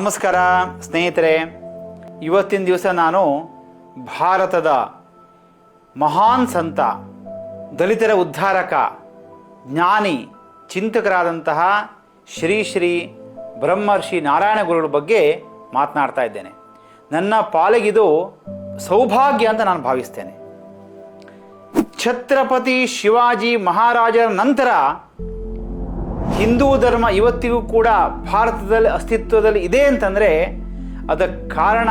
ನಮಸ್ಕಾರ, ಸ್ನೇಹಿತರೆ. ಇವತ್ತಿನ ದಿವಸ ನಾನು ಭಾರತದ ಮಹಾನ್ ಸಂತ, ದಲಿತರ ಉದ್ಧಾರಕ, ಜ್ಞಾನಿ, ಚಿಂತಕರಾದಂತಹ ಶ್ರೀ ಶ್ರೀ ಬ್ರಹ್ಮರ್ಷಿ ನಾರಾಯಣ ಗುರುಗಳ ಬಗ್ಗೆ ಮಾತನಾಡ್ತಾ ಇದ್ದೇನೆ. ನನ್ನ ಪಾಲಿಗಿದು ಸೌಭಾಗ್ಯ ಅಂತ ನಾನು ಭಾವಿಸ್ತೇನೆ. ಛತ್ರಪತಿ ಶಿವಾಜಿ ಮಹಾರಾಜರ ನಂತರ ಹಿಂದೂ ಧರ್ಮ ಇವತ್ತಿಗೂ ಕೂಡ ಭಾರತದಲ್ಲಿ ಅಸ್ತಿತ್ವದಲ್ಲಿ ಇದೆ ಅಂತಂದರೆ ಅದಕ್ಕೆ ಕಾರಣ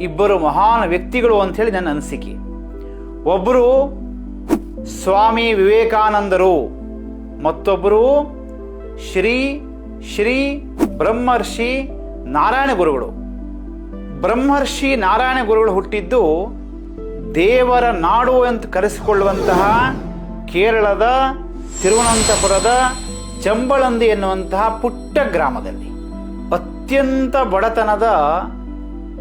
ಇಬ್ಬರು ಮಹಾನ್ ವ್ಯಕ್ತಿಗಳು ಅಂಥೇಳಿ ನನ್ನ ಅನಿಸಿಕೆ. ಒಬ್ಬರು ಸ್ವಾಮಿ ವಿವೇಕಾನಂದರು ಮತ್ತೊಬ್ಬರು ಶ್ರೀ ಶ್ರೀ ಬ್ರಹ್ಮರ್ಷಿ ನಾರಾಯಣ ಗುರುಗಳು. ಬ್ರಹ್ಮರ್ಷಿ ನಾರಾಯಣ ಗುರುಗಳು ಹುಟ್ಟಿದ್ದು ದೇವರ ನಾಡು ಅಂತ ಕರೆಸಿಕೊಳ್ಳುವಂತಹ ಕೇರಳದ ತಿರುವನಂತಪುರದ ಚಂಬಳಂದಿ ಎನ್ನುವಂತಹ ಪುಟ್ಟ ಗ್ರಾಮದಲ್ಲಿ ಅತ್ಯಂತ ಬಡತನದ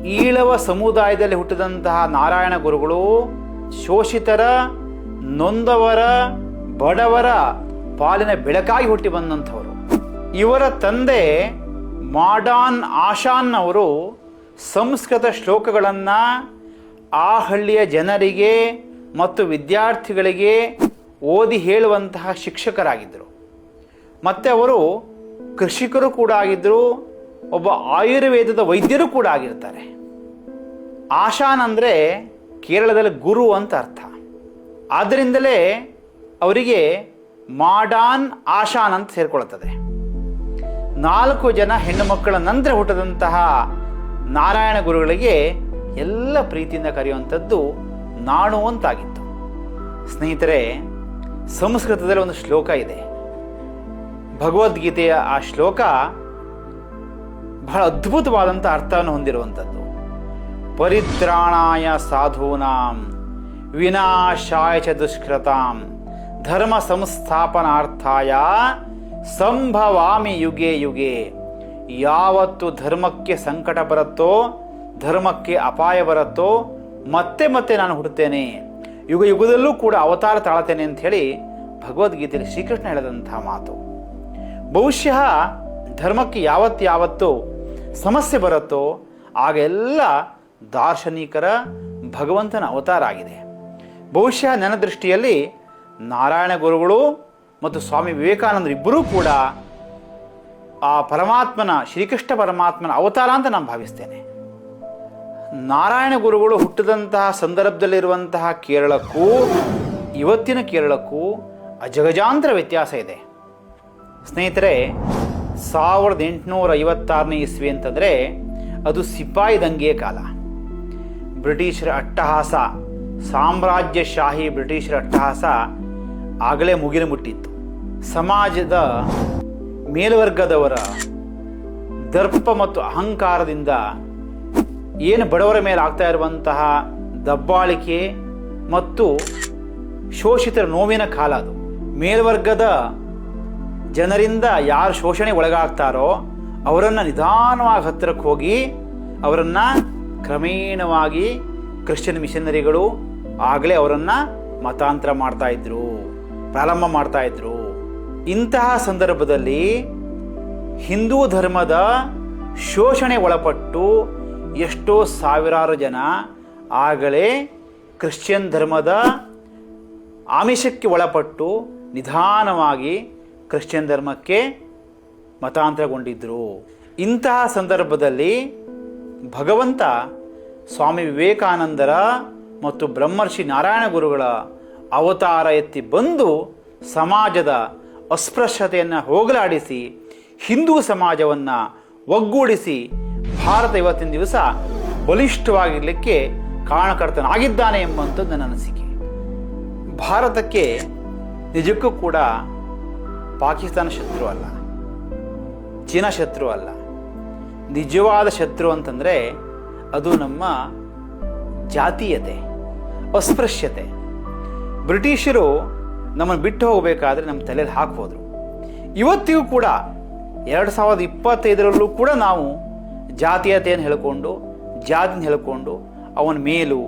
ಈಳವ ಸಮುದಾಯದಲ್ಲಿ ಹುಟ್ಟಿದಂತಹ ನಾರಾಯಣ ಗುರುಗಳು, ಶೋಷಿತರ, ನೊಂದವರ, ಬಡವರ ಪಾಲಿನ ಬೆಳಕಾಗಿ ಹುಟ್ಟಿ ಬಂದಂಥವರು. ಇವರ ತಂದೆ ಮಾಡಾನ್ ಆಶಾನ್ ಅವರು ಸಂಸ್ಕೃತ ಶ್ಲೋಕಗಳನ್ನು ಆ ಹಳ್ಳಿಯ ಜನರಿಗೆ ಮತ್ತು ವಿದ್ಯಾರ್ಥಿಗಳಿಗೆ ಓದಿ ಹೇಳುವಂತಹ ಶಿಕ್ಷಕರಾಗಿದ್ದರು. ಮತ್ತು ಅವರು ಕೃಷಿಕರು ಕೂಡ ಆಗಿದ್ದರು ಒಬ್ಬ ಆಯುರ್ವೇದದ ವೈದ್ಯರು ಕೂಡ ಆಗಿರ್ತಾರೆ. ಆಶಾನ್ ಅಂದರೆ ಕೇರಳದಲ್ಲಿ ಗುರು ಅಂತ ಅರ್ಥ. ಆದ್ದರಿಂದಲೇ ಅವರಿಗೆ ಮಾಡಾನ್ ಆಶಾನ್ ಅಂತ ಸೇರಿಕೊಳ್ಳುತ್ತದೆ ನಾಲ್ಕು ಜನ ಹೆಣ್ಣು ಮಕ್ಕಳ ನಂತರ ಹುಟ್ಟದಂತಹ ನಾರಾಯಣ ಗುರುಗಳಿಗೆ ಎಲ್ಲ ಪ್ರೀತಿಯಿಂದ ಕರೆಯುವಂಥದ್ದು ನಾಣು ಅಂತಾಗಿತ್ತು. ಸ್ನೇಹಿತರೆ, ಸಂಸ್ಕೃತದಲ್ಲಿ ಒಂದು ಶ್ಲೋಕ ಇದೆ. ಭಗವದ್ಗೀತೆಯ ಆ ಶ್ಲೋಕ ಬಹಳ ಅದ್ಭುತವಾದಂಥ ಅರ್ಥವನ್ನು ಹೊಂದಿರುವಂಥದ್ದು. ಪರಿತ್ರಾಣಾಯ ಸಾಧೂನಾಂ, ವಿನಾಶಾಯ ಚ ದುಷ್ಕೃತಾಂ, ಧರ್ಮ ಸಂಸ್ಥಾಪನಾರ್ಥಾಯ ಸಂಭವಾಮಿ ಯುಗೆ ಯುಗೆ. ಯಾವತ್ತು ಧರ್ಮಕ್ಕೆ ಸಂಕಟ ಬರುತ್ತೋ, ಧರ್ಮಕ್ಕೆ ಅಪಾಯ ಬರುತ್ತೋ, ಮತ್ತೆ ಮತ್ತೆ ನಾನು ಹುಡ್ತೇನೆ ಯುಗ ಯುಗದಲ್ಲೂ ಕೂಡ ಅವತಾರ ತಾಳ್ತೇನೆ ಅಂತ ಹೇಳಿ ಭಗವದ್ಗೀತೆಯಲ್ಲಿ ಶ್ರೀಕೃಷ್ಣ ಹೇಳಿದಂಥ ಮಾತು. ಬಹುಶಃ ಧರ್ಮಕ್ಕೆ ಯಾವತ್ತು ಯಾವತ್ತು ಸಮಸ್ಯೆ ಬರುತ್ತೋ ಆಗೆಲ್ಲ ದಾರ್ಶನಿಕರ ಭಗವಂತನ ಅವತಾರ ಆಗಿದೆ. ಬಹುಶಃ ನನ್ನ ದೃಷ್ಟಿಯಲ್ಲಿ ನಾರಾಯಣ ಗುರುಗಳು ಮತ್ತು ಸ್ವಾಮಿ ವಿವೇಕಾನಂದರು ಇಬ್ಬರೂ ಕೂಡ ಆ ಪರಮಾತ್ಮನ, ಶ್ರೀಕೃಷ್ಣ ಪರಮಾತ್ಮನ ಅವತಾರ ಅಂತ ನಾನು ಭಾವಿಸ್ತೇನೆ. ನಾರಾಯಣ ಗುರುಗಳು ಹುಟ್ಟಿದಂತಹ ಸಂದರ್ಭದಲ್ಲಿರುವಂತಹ ಕೇರಳಕ್ಕೂ, ಇವತ್ತಿನ ಕೇರಳಕ್ಕೂ ಅಜಗಜಾಂತರ ವ್ಯತ್ಯಾಸ ಇದೆ. ಸ್ನೇಹಿತರೆ, ಸಾವಿರದ ಎಂಟುನೂರ ಐವತ್ತಾರನೇ ಇಸ್ವಿ ಅಂತಂದರೆ ಅದು ಸಿಪಾಯಿ ದಂಗೆಯ ಕಾಲ. ಬ್ರಿಟಿಷರ ಅಟ್ಟಹಾಸ, ಸಾಮ್ರಾಜ್ಯಶಾಹಿ ಬ್ರಿಟಿಷರ ಅಟ್ಟಹಾಸ ಆಗಲೇ ಮುಗಿಲು ಮುಟ್ಟಿತ್ತು. ಸಮಾಜದ ಮೇಲ್ವರ್ಗದವರ ದರ್ಪ ಮತ್ತು ಅಹಂಕಾರದಿಂದ ಏನು ಬಡವರ ಮೇಲೆ ಆಗ್ತಾ ಇರುವಂತಹ ದಬ್ಬಾಳಿಕೆ ಮತ್ತು ಶೋಷಿತರ ನೋವಿನ ಕಾಲ ಅದು. ಮೇಲ್ವರ್ಗದ ಜನರಿಂದ ಯಾರು ಶೋಷಣೆ ಒಳಗಾಗ್ತಾರೋ ಅವರನ್ನು ನಿಧಾನವಾಗಿ ಹತ್ತಿರಕ್ಕೆ ಹೋಗಿ ಅವರನ್ನು ಕ್ರಮೇಣವಾಗಿ ಕ್ರಿಶ್ಚಿಯನ್ ಮಿಷನರಿಗಳು ಆಗಲೇ ಅವರನ್ನು ಮತಾಂತರ ಮಾಡ್ತಾ ಇದ್ರು, ಪ್ರಾರಂಭ ಮಾಡ್ತಾ ಇದ್ರು. ಇಂತಹ ಸಂದರ್ಭದಲ್ಲಿ ಹಿಂದೂ ಧರ್ಮದ ಶೋಷಣೆ ಒಳಪಟ್ಟು ಎಷ್ಟೋ ಸಾವಿರಾರು ಜನ ಆಗಲೇ ಕ್ರಿಶ್ಚಿಯನ್ ಧರ್ಮದ ಆಮಿಷಕ್ಕೆ ಒಳಪಟ್ಟು ನಿಧಾನವಾಗಿ ಕ್ರಿಶ್ಚಿಯನ್ ಧರ್ಮಕ್ಕೆ ಮತಾಂತರಗೊಂಡಿದ್ದರು ಇಂತಹ ಸಂದರ್ಭದಲ್ಲಿ ಭಗವಂತ ಸ್ವಾಮಿ ವಿವೇಕಾನಂದರ ಮತ್ತು ಬ್ರಹ್ಮರ್ಷಿ ನಾರಾಯಣ ಗುರುಗಳ ಅವತಾರ ಎತ್ತಿ ಬಂದು ಸಮಾಜದ ಅಸ್ಪೃಶ್ಯತೆಯನ್ನು ಹೋಗಲಾಡಿಸಿ, ಹಿಂದೂ ಸಮಾಜವನ್ನು ಒಗ್ಗೂಡಿಸಿ ಭಾರತ ಇವತ್ತಿನ ದಿವಸ ಬಲಿಷ್ಠವಾಗಿರಲಿಕ್ಕೆ ಕಾರಣಕರ್ತನಾಗಿದ್ದಾನೆ ಎಂಬಂಥದ್ದು ನನ್ನ ಅನಿಸಿಕೆ. ಭಾರತಕ್ಕೆ ನಿಜಕ್ಕೂ ಕೂಡ ಪಾಕಿಸ್ತಾನ ಶತ್ರು ಅಲ್ಲ, ಚೀನಾ ಶತ್ರು ಅಲ್ಲ, ನಿಜವಾದ ಶತ್ರು ಅಂತಂದರೆ ಅದು ನಮ್ಮ ಜಾತೀಯತೆ, ಅಸ್ಪೃಶ್ಯತೆ. ಬ್ರಿಟಿಷರು ನಮ್ಮನ್ನು ಬಿಟ್ಟು ಹೋಗಬೇಕಾದ್ರೆ ನಮ್ಮ ತಲೆಯಲ್ಲಿ ಹಾಕ್ಬೋದ್ರು. ಇವತ್ತಿಗೂ ಕೂಡ ಎರಡು ಸಾವಿರದ ಇಪ್ಪತ್ತೈದರಲ್ಲೂ ಕೂಡ ನಾವು ಜಾತೀಯತೆಯನ್ನು ಹೇಳ್ಕೊಂಡು ಜಾತಿನ ಹೇಳ್ಕೊಂಡು, ಅವನ ಮೇಲು,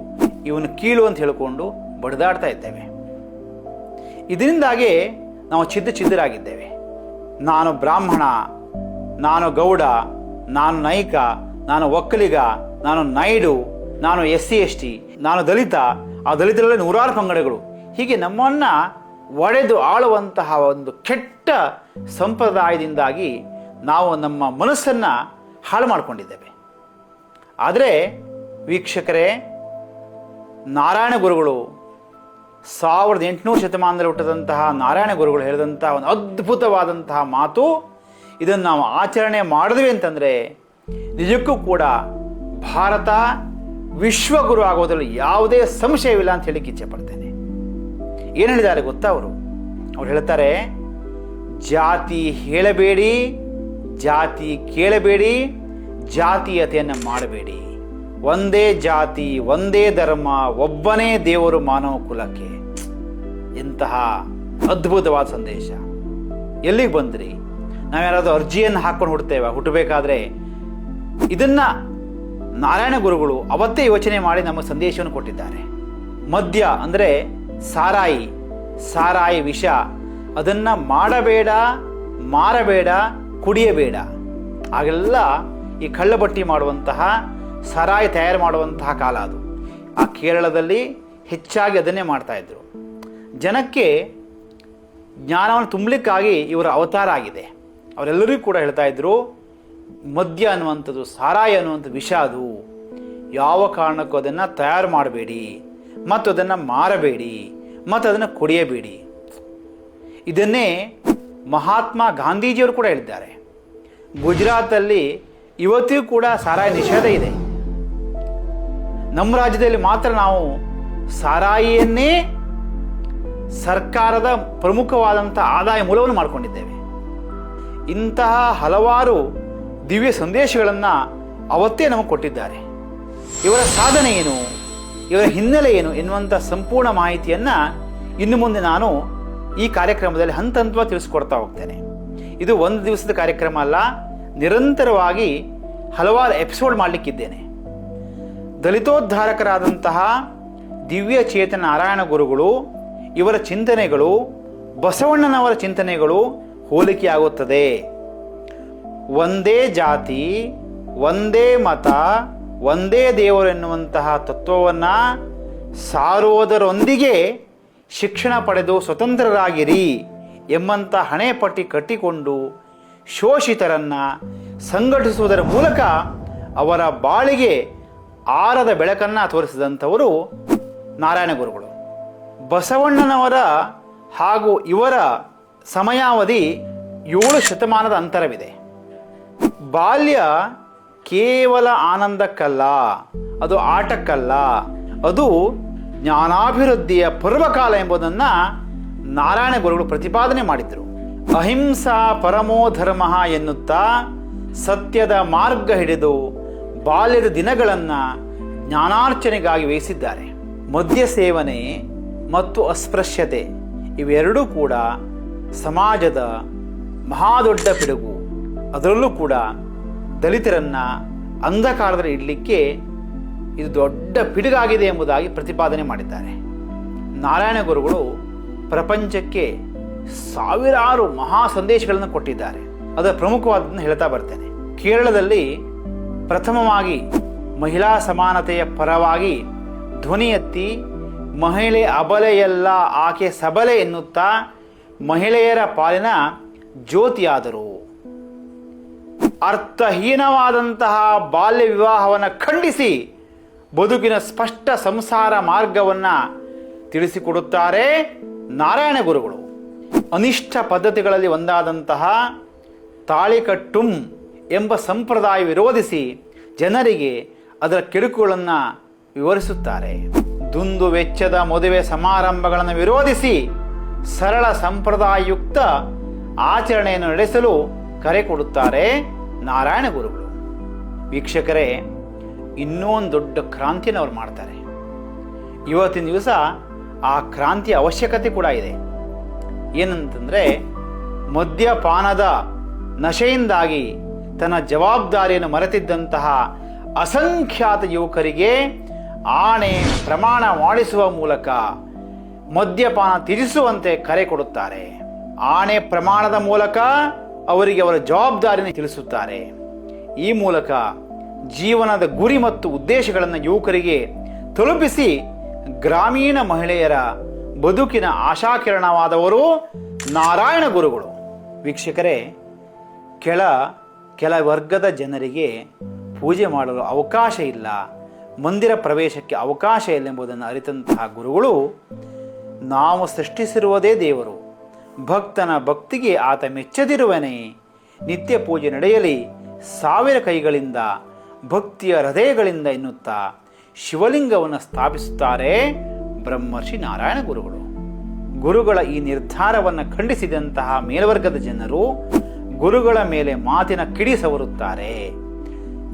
ಇವನು ಕೀಳು ಅಂತ ಹೇಳ್ಕೊಂಡು ಬಡಿದಾಡ್ತಾ ಇದ್ದೇವೆ. ಇದರಿಂದಾಗಿ ನಾವು ಚಿದ್ದ ಚಿದ್ದರಾಗಿದ್ದೇವೆ. ನಾನು ಬ್ರಾಹ್ಮಣ, ನಾನು ಗೌಡ, ನಾನು ನೈಕ, ನಾನು ಒಕ್ಕಲಿಗ, ನಾನು ನಾಯ್ಡು, ನಾನು ಎಸ್ ಸಿ ಎಸ್ ಟಿ, ನಾನು ದಲಿತ, ಆ ದಲಿತರಲ್ಲಿ ನೂರಾರು ಪಂಗಡಗಳು. ಹೀಗೆ ನಮ್ಮನ್ನು ಒಡೆದು ಆಳುವಂತಹ ಒಂದು ಕೆಟ್ಟ ಸಂಪ್ರದಾಯದಿಂದಾಗಿ ನಾವು ನಮ್ಮ ಮನಸ್ಸನ್ನು ಹಾಳು ಮಾಡಿಕೊಂಡಿದ್ದೇವೆ. ಆದರೆ ವೀಕ್ಷಕರೇ, ನಾರಾಯಣ ಗುರುಗಳು ಸಾವಿರದ ಎಂಟುನೂರು ಶತಮಾನದಲ್ಲಿ ಹುಟ್ಟದಂತಹ ನಾರಾಯಣ ಗುರುಗಳು ಹೇಳಿದಂತಹ ಒಂದು ಅದ್ಭುತವಾದಂತಹ ಮಾತು, ಇದನ್ನು ನಾವು ಆಚರಣೆ ಮಾಡಿದ್ವಿ ಅಂತಂದರೆ, ನಿಜಕ್ಕೂ ಕೂಡ ಭಾರತ ವಿಶ್ವಗುರು ಆಗೋದ್ರಲ್ಲಿ ಯಾವುದೇ ಸಂಶಯವಿಲ್ಲ ಅಂತ ಹೇಳಿಕ್ಕೆ ಇಚ್ಛೆ ಪಡ್ತೇನೆ. ಏನು ಹೇಳಿದ್ದಾರೆ ಗೊತ್ತಾ ಅವರು? ಅವ್ರು ಹೇಳ್ತಾರೆ, ಜಾತಿ ಹೇಳಬೇಡಿ, ಜಾತಿ ಕೇಳಬೇಡಿ ಜಾತೀಯತೆಯನ್ನು ಮಾಡಬೇಡಿ. ಒಂದೇ ಜಾತಿ, ಒಂದೇ ಧರ್ಮ, ಒಬ್ಬನೇ ದೇವರು ಮಾನವ ಕುಲಕ್ಕೆ. ಇಂತಹ ಅದ್ಭುತವಾದ ಸಂದೇಶ. ಎಲ್ಲಿಗೆ ಬಂದ್ರಿ? ನಾವೇನಾದ್ರೂ ಅರ್ಜಿಯನ್ನು ಹಾಕೊಂಡು ಹುಡ್ತೇವೆ? ಹುಟ್ಟಬೇಕಾದ್ರೆ ಇದನ್ನ ನಾರಾಯಣ ಗುರುಗಳು ಅವತ್ತೇ ಯೋಚನೆ ಮಾಡಿ ನಮ್ಮ ಸಂದೇಶವನ್ನು ಕೊಟ್ಟಿದ್ದಾರೆ. ಮದ್ಯ ಅಂದರೆ ಸಾರಾಯಿ ಸಾರಾಯಿ ವಿಷ. ಅದನ್ನು ಮಾಡಬೇಡ, ಮಾರಬೇಡ, ಕುಡಿಯಬೇಡ. ಆಗೆಲ್ಲ ಈ ಕಳ್ಳಬಟ್ಟಿ ಮಾಡುವಂತಹ ಸಾರಾಯಿ ತಯಾರು ಮಾಡುವಂತಹ ಕಾಲ ಅದು. ಆ ಕೇರಳದಲ್ಲಿ ಹೆಚ್ಚಾಗಿ ಅದನ್ನೇ ಮಾಡ್ತಾ ಇದ್ರು. ಜನಕ್ಕೆ ಜ್ಞಾನವನ್ನು ತುಂಬಲಿಕ್ಕಾಗಿ ಇವರ ಅವತಾರ ಆಗಿದೆ. ಅವರೆಲ್ಲರಿಗೂ ಕೂಡ ಹೇಳ್ತಾ ಇದ್ರು, ಮದ್ಯ ಅನ್ನುವಂಥದ್ದು, ಸಾರಾಯಿ ಅನ್ನುವಂಥ ವಿಷ ಅದು. ಯಾವ ಕಾರಣಕ್ಕೂ ಅದನ್ನು ತಯಾರು ಮಾಡಬೇಡಿ, ಮತ್ತು ಅದನ್ನು ಮಾರಬೇಡಿ, ಮತ್ತು ಅದನ್ನು ಕುಡಿಯಬೇಡಿ. ಇದನ್ನೇ ಮಹಾತ್ಮ ಗಾಂಧೀಜಿಯವರು ಕೂಡ ಹೇಳಿದ್ದಾರೆ. ಗುಜರಾತಲ್ಲಿ ಇವತ್ತಿಗೂ ಕೂಡ ಸಾರಾಯಿ ನಿಷೇಧ ಇದೆ. ನಮ್ಮ ರಾಜ್ಯದಲ್ಲಿ ಮಾತ್ರ ನಾವು ಸಾರಾಯಿಯನ್ನೇ ಸರ್ಕಾರದ ಪ್ರಮುಖವಾದಂಥ ಆದಾಯ ಮೂಲವನ್ನು ಮಾಡಿಕೊಂಡಿದ್ದೇವೆ. ಇಂತಹ ಹಲವಾರು ದಿವ್ಯ ಸಂದೇಶಗಳನ್ನು ಅವತ್ತೇ ನಮಗೆ ಕೊಟ್ಟಿದ್ದಾರೆ. ಇವರ ಸಾಧನೆ ಏನು? ಇವರ ಹಿನ್ನೆಲೆ ಏನು ಎನ್ನುವಂಥ ಸಂಪೂರ್ಣ ಮಾಹಿತಿಯನ್ನು ಇನ್ನು ಮುಂದೆ ನಾನು ಈ ಕಾರ್ಯಕ್ರಮದಲ್ಲಿ ಹಂತ ಹಂತವಾಗಿ ತಿಳಿಸ್ಕೊಡ್ತಾ ಹೋಗ್ತೇನೆ. ಇದು ಒಂದು ದಿವಸದ ಕಾರ್ಯಕ್ರಮ ಅಲ್ಲ, ನಿರಂತರವಾಗಿ ಹಲವಾರು ಎಪಿಸೋಡ್ ಮಾಡಲಿಕ್ಕಿದ್ದೇನೆ. ದಲಿತೋದ್ಧಾರಕರಾದಂತಹ ದಿವ್ಯ ಚೇತನ ನಾರಾಯಣ ಗುರುಗಳು, ಇವರ ಚಿಂತನೆಗಳು, ಬಸವಣ್ಣನವರ ಚಿಂತನೆಗಳು ಹೋಲಿಕೆಯಾಗುತ್ತದೆ ಒಂದೇ ಜಾತಿ, ಒಂದೇ ಮತ, ಒಂದೇ ದೇವರು ಎನ್ನುವಂತಹ ತತ್ವವನ್ನು ಸಾರುವುದರೊಂದಿಗೆ ಶಿಕ್ಷಣ ಪಡೆದು ಸ್ವತಂತ್ರರಾಗಿರಿ ಎಂಬಂಥ ಹಣೆ ಪಟ್ಟಿ ಕಟ್ಟಿಕೊಂಡು ಶೋಷಿತರನ್ನು ಸಂಘಟಿಸುವುದರ ಮೂಲಕ ಅವರ ಬಾಳಿಗೆ ಆರದ ಬೆಳಕನ್ನು ತೋರಿಸಿದಂಥವರು ನಾರಾಯಣ ಗುರುಗಳು. ಬಸವಣ್ಣನವರ ಹಾಗೂ ಇವರ ಸಮಯಾವಧಿ ಏಳು ಶತಮಾನದ ಅಂತರವಿದೆ. ಬಾಲ್ಯ ಕೇವಲ ಆನಂದಕ್ಕಲ್ಲ, ಅದು ಆಟಕ್ಕಲ್ಲ, ಅದು ಜ್ಞಾನಾಭಿವೃದ್ಧಿಯ ಪರ್ವಕಾಲ ಎಂಬುದನ್ನು ನಾರಾಯಣ ಗುರುಗಳು ಪ್ರತಿಪಾದನೆ ಮಾಡಿದರು. ಅಹಿಂಸಾ ಪರಮೋ ಧರ್ಮ ಎನ್ನುತ್ತಾ ಸತ್ಯದ ಮಾರ್ಗ ಹಿಡಿದು ಬಾಲ್ಯದ ದಿನಗಳನ್ನು ಜ್ಞಾನಾರ್ಚನೆಗಾಗಿ ವಹಿಸಿದ್ದಾರೆ. ಮದ್ಯ ಸೇವನೆ ಮತ್ತು ಅಸ್ಪೃಶ್ಯತೆ ಇವೆರಡೂ ಕೂಡ ಸಮಾಜದ ಮಹಾದೊಡ್ಡ ಪಿಡುಗು. ಅದರಲ್ಲೂ ಕೂಡ ದಲಿತರನ್ನ ಅಂಧಕಾರದಲ್ಲಿ ಇಡಲಿಕ್ಕೆ ಇದು ದೊಡ್ಡ ಪಿಡುಗಾಗಿದೆ ಎಂಬುದಾಗಿ ಪ್ರತಿಪಾದನೆ ಮಾಡಿದ್ದಾರೆ. ನಾರಾಯಣ ಗುರುಗಳು ಪ್ರಪಂಚಕ್ಕೆ ಸಾವಿರಾರು ಮಹಾ ಸಂದೇಶಗಳನ್ನು ಕೊಟ್ಟಿದ್ದಾರೆ. ಅದರ ಪ್ರಮುಖವಾದದನ್ನು ಹೇಳ್ತಾ ಬರ್ತೇನೆ. ಕೇರಳದಲ್ಲಿ ಪ್ರಥಮವಾಗಿ ಮಹಿಳಾ ಸಮಾನತೆಯ ಪರವಾಗಿ ಧ್ವನಿ ಎತ್ತಿ, ಮಹಿಳೆ ಅಬಲೆಯಲ್ಲ, ಆಕೆ ಸಬಲೆ ಎನ್ನುತ್ತಾ ಮಹಿಳೆಯರ ಪಾಲಿನ ಜ್ಯೋತಿಯಾದರು. ಅರ್ಥಹೀನವಾದಂತಹ ಬಾಲ್ಯ ವಿವಾಹವನ್ನು ಖಂಡಿಸಿ ಬದುಕಿನ ಸ್ಪಷ್ಟ ಸಂಸಾರ ಮಾರ್ಗವನ್ನು ತಿಳಿಸಿಕೊಡುತ್ತಾರೆ ನಾರಾಯಣ ಗುರುಗಳು. ಅನಿಷ್ಟ ಪದ್ಧತಿಗಳಲ್ಲಿ ಒಂದಾದಂತಹ ತಾಳಿಕಟ್ಟುಂ ಎಂಬ ಸಂಪ್ರದಾಯ ವಿರೋಧಿಸಿ ಜನರಿಗೆ ಅದರ ಕಿರುಕುಗಳನ್ನು ವಿವರಿಸುತ್ತಾರೆ. ದುಂದು ವೆಚ್ಚದ ಮದುವೆ ಸಮಾರಂಭಗಳನ್ನು ವಿರೋಧಿಸಿ ಸರಳ ಸಂಪ್ರದಾಯಯುಕ್ತ ಆಚರಣೆಯನ್ನು ನಡೆಸಲು ಕರೆ ಕೊಡುತ್ತಾರೆ ನಾರಾಯಣ ಗುರುಗಳು. ವೀಕ್ಷಕರೇ, ಇನ್ನೊಂದು ದೊಡ್ಡ ಕ್ರಾಂತಿಯನ್ನು ಅವ್ರು ಮಾಡ್ತಾರೆ. ಇವತ್ತಿನ ದಿವಸ ಆ ಕ್ರಾಂತಿಯ ಅವಶ್ಯಕತೆ ಕೂಡ ಇದೆ. ಏನಂತಂದರೆ ಮದ್ಯಪಾನದ ನಶೆಯಿಂದಾಗಿ ತನ್ನ ಜವಾಬ್ದಾರಿಯನ್ನು ಮರೆತಿದ್ದಂತಹ ಅಸಂಖ್ಯಾತ ಯುವಕರಿಗೆ ಆಣೆ ಪ್ರಮಾಣ ಮಾಡಿಸುವ ಮೂಲಕ ಮದ್ಯಪಾನ ತ್ಯಜಿಸುವಂತೆ ಕರೆ ಕೊಡುತ್ತಾರೆ. ಆಣೆ ಪ್ರಮಾಣದ ಮೂಲಕ ಅವರಿಗೆ ಅವರ ಜವಾಬ್ದಾರಿಯನ್ನು ತಿಳಿಸುತ್ತಾರೆ. ಈ ಮೂಲಕ ಜೀವನದ ಗುರಿ ಮತ್ತು ಉದ್ದೇಶಗಳನ್ನು ಯುವಕರಿಗೆ ತಲುಪಿಸಿ ಗ್ರಾಮೀಣ ಮಹಿಳೆಯರ ಬದುಕಿನ ಆಶಾಕಿರಣವಾದವರು ನಾರಾಯಣ ಗುರುಗಳು. ವೀಕ್ಷಕರೇ, ಕೆಳ ಕೆಲ ವರ್ಗದ ಜನರಿಗೆ ಪೂಜೆ ಮಾಡಲು ಅವಕಾಶ ಇಲ್ಲ, ಮಂದಿರ ಪ್ರವೇಶಕ್ಕೆ ಅವಕಾಶ ಇಲ್ಲ ಎಂಬುದನ್ನು ಅರಿತಂತಹ ಗುರುಗಳು, ನಾವು ಸೃಷ್ಟಿಸಿರುವುದೇ ದೇವರು. ಭಕ್ತನ ಭಕ್ತಿಗೆ ಆತ ಮೆಚ್ಚದಿರುವನೇ ನಿತ್ಯ ಪೂಜೆ ನಡೆಯಲಿ, ಸಾವಿರ ಕೈಗಳಿಂದ, ಭಕ್ತಿಯ ಹೃದಯಗಳಿಂದ ಎನ್ನುತ್ತಾ ಶಿವಲಿಂಗವನ್ನು ಸ್ಥಾಪಿಸುತ್ತಾರೆ ಬ್ರಹ್ಮರ್ಷಿ ನಾರಾಯಣ ಗುರುಗಳು. ಗುರುಗಳ ಈ ನಿರ್ಧಾರವನ್ನು ಖಂಡಿಸಿದಂತಹ ಮೇಲ್ವರ್ಗದ ಜನರು ಗುರುಗಳ ಮೇಲೆ ಮಾತಿನ ಕಿಡಿ ಸವರುತ್ತಾರೆ.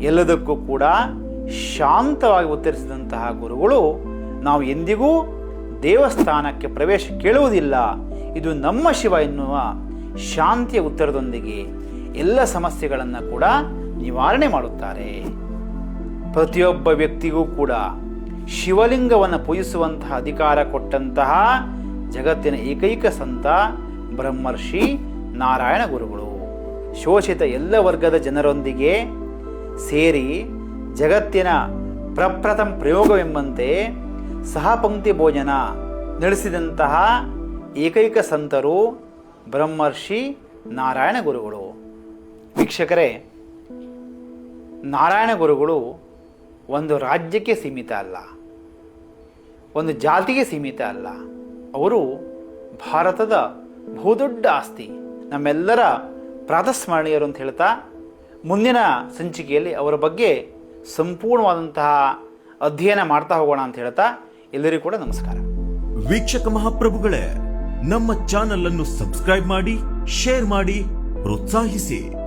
ಎಲ್ಲದಕ್ಕೂ ಕೂಡ ಶಾಂತವಾಗಿ ಉತ್ತರಿಸಿದಂತಹ ಗುರುಗಳು ನಾವು ಎಂದಿಗೂ ದೇವಸ್ಥಾನಕ್ಕೆ ಪ್ರವೇಶ ಕೇಳುವುದಿಲ್ಲ. ಇದು ನಮ್ಮ ಶಿವ ಎನ್ನುವ ಶಾಂತಿಯ ಉತ್ತರದೊಂದಿಗೆ ಎಲ್ಲ ಸಮಸ್ಯೆಗಳನ್ನು ಕೂಡ ನಿವಾರಣೆ ಮಾಡುತ್ತಾರೆ. ಪ್ರತಿಯೊಬ್ಬ ವ್ಯಕ್ತಿಗೂ ಕೂಡ ಶಿವಲಿಂಗವನ್ನು ಪೂಜಿಸುವಂತಹ ಅಧಿಕಾರ ಕೊಟ್ಟಂತಹ ಜಗತ್ತಿನ ಏಕೈಕ ಸಂತ, ಬ್ರಹ್ಮರ್ಷಿ, ನಾರಾಯಣ ಗುರುಗಳು. ಶೋಷಿತ ಎಲ್ಲ ವರ್ಗದ ಜನರೊಂದಿಗೆ ಸೇರಿ ಜಗತ್ತಿನ ಪ್ರಪ್ರಥಮ ಪ್ರಯೋಗವೆಂಬಂತೆ ಸಹಪಂಕ್ತಿ ಭೋಜನ ನಡೆಸಿದಂತಹ ಏಕೈಕ ಸಂತರು, ಬ್ರಹ್ಮರ್ಷಿ, ನಾರಾಯಣ ಗುರುಗಳು. ವೀಕ್ಷಕರೇ, ನಾರಾಯಣ ಗುರುಗಳು ಒಂದು ರಾಜ್ಯಕ್ಕೆ ಸೀಮಿತ ಅಲ್ಲ, ಒಂದು ಜಾತಿಗೆ ಸೀಮಿತ ಅಲ್ಲ. ಅವರು ಭಾರತದ ಬಹುದೊಡ್ಡ ಆಸ್ತಿ. ನಮ್ಮೆಲ್ಲರ ಪ್ರಾತಸ್ಮರಣೀಯರು ಅಂತ ಹೇಳ್ತಾ ಮುಂದಿನ ಸಂಚಿಕೆಯಲ್ಲಿ ಅವರ ಬಗ್ಗೆ ಸಂಪೂರ್ಣವಾದಂತಹ ಅಧ್ಯಯನ ಮಾಡ್ತಾ ಹೋಗೋಣ ಅಂತ ಹೇಳ್ತಾ ಎಲ್ಲರಿಗೂ ಕೂಡ ನಮಸ್ಕಾರ. ವೀಕ್ಷಕ ಮಹಾಪ್ರಭುಗಳೇ, ನಮ್ಮ ಚಾನಲ್ ಅನ್ನು ಸಬ್ಸ್ಕ್ರೈಬ್ ಮಾಡಿ, ಶೇರ್ ಮಾಡಿ, ಪ್ರೋತ್ಸಾಹಿಸಿ.